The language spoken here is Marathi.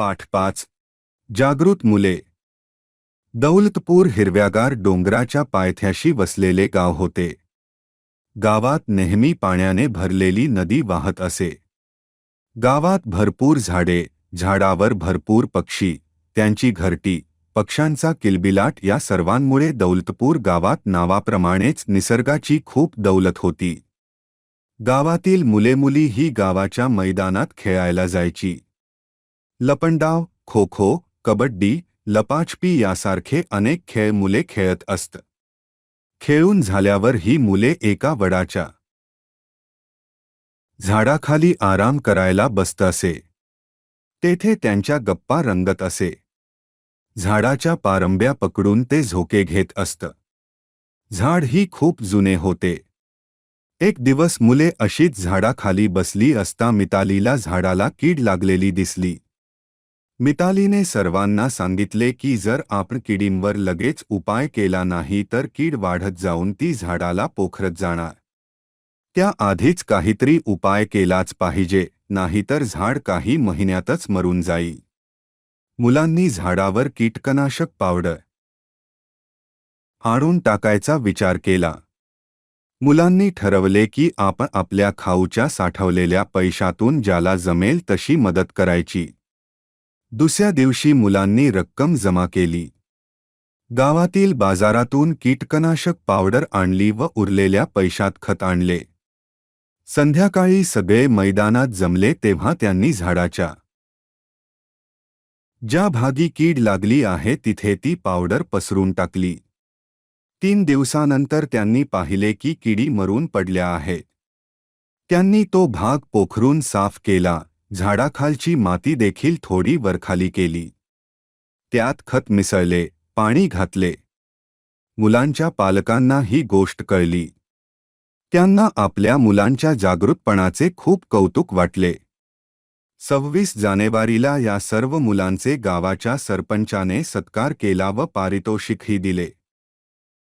पाठ पाच. जागृत मुले. दौलतपूर हिरव्यागार डोंगराच्या पायथ्याशी वसलेले गाव होते. गावात नेहमी पाण्याने भरलेली नदी वाहत असे. गावात भरपूर झाडे झाडावर भरपूर पक्षी त्यांची घरटी पक्ष्यांचा किलबिलाट या सर्वांमुळे दौलतपूर गावात नावाप्रमाणेच निसर्गाची खूप दौलत होती. गावातील मुले मुली ही गावाच्या मैदानात खेळायला जायची. लपंडाव खो खो कबड्डी लपाछपी यासारखे अनेक खेळ मुले खेळत असत. खेळून झाल्यावर ही मुले एका वडाच्या झाडाखाली आराम करायला बसत असे. तेथे त्यांच्या गप्पा रंगत असे. झाडाच्या पारंब्या पकडून ते झोके घेत असत. झाड ही खूप जुने होते. एक दिवस मुले अशीच झाडाखाली बसली असता मितालीला झाडाला कीड लागलेली दिसली. मितालीने सर्वांना सांगितले की जर आपण किडींवर लगेच उपाय केला नाही तर कीड वाढत जाऊन ती झाडाला पोखरत जाणार. त्या आधीच काहीतरी उपाय केलाच पाहिजे नाहीतर झाड काही महिन्यातच मरून जाईल. मुलांनी झाडावर कीटकनाशक पावडर आणून टाकायचा विचार केला. मुलांनी ठरवले की आपण आपल्या खाऊच्या साठवलेल्या पैशातून ज्याला जमेल तशी मदत करायची. दुसऱ्या दिवशी मुलांनी रक्कम जमा केली. गावातील बाजारातून कीटकनाशक पावडर आणली व उरलेल्या पैशात खत आणले. संध्याकाळी सगळे मैदानात जमले तेव्हा त्यांनी झाडाच्या ज्या भागी कीड लागली आहे तिथे ती पावडर पसरून टाकली. तीन दिवसानंतर त्यांनी पाहिले की किडी मरून पडल्या आहेत त्यांनी तो भाग पोखरून साफ केला. झाडाखालची माती देखील थोडी वरखाली केली. त्यात खत मिसळले पाणी घातले. मुलांच्या पालकांना ही गोष्ट कळली. त्यांना आपल्या मुलांच्या जागृतपणाचे खूप कौतुक वाटले. सव्वीस जानेवारीला या सर्व मुलांचे गावाच्या सरपंचाने सत्कार केला व पारितोषिकही दिले.